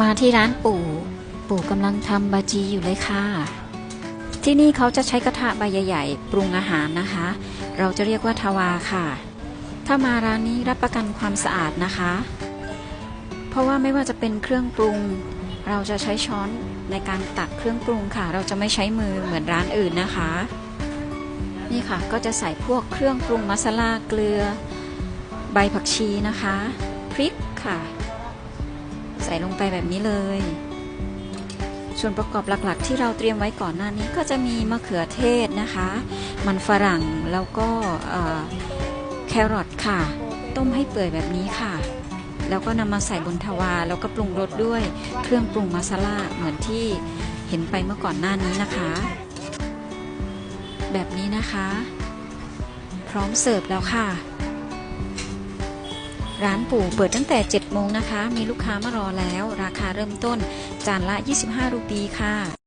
มาที่ร้านปู่ ปู่กำลังทำบาจีอยู่เลยค่ะ ที่นี่เขาจะใช้กระทะใบใหญ่ๆ ปรุงอาหารนะคะ เราจะเรียกว่าทาวาค่ะ ถ้ามาร้านนี้รับประกันความสะอาดนะคะ เพราะว่าไม่ว่าจะเป็นเครื่องปรุง เราจะใช้ช้อนในการตักเครื่องปรุงค่ะ เราจะไม่ใช้มือเหมือนร้านอื่นนะคะ นี่ค่ะก็จะใส่พวกเครื่องปรุงมัสลาเกลือ ใบผักชีนะคะ พริกค่ะ ใส่ลงไปแบบนี้เลย ส่วนประกอบหลักๆ ที่เราเตรียมไว้ก่อนหน้านี้ก็จะมีมะเขือเทศนะคะ มันฝรั่งแล้วก็แครอทค่ะ ต้มให้เปื่อยแบบนี้ค่ะ แล้วก็นำมาใส่บนทวา แล้วก็ปรุงรสด้วยเครื่องปรุงมาซาลาเหมือนที่เห็นไปเมื่อก่อนหน้านี้นะคะ แบบนี้นะคะ พร้อมเสิร์ฟแล้วค่ะ ร้านปู่เปิดตั้งแต่ 7 โมงนะคะ มีลูกค้ามารอแล้ว ราคาเริ่มต้นจานละ 25 รูปีค่ะ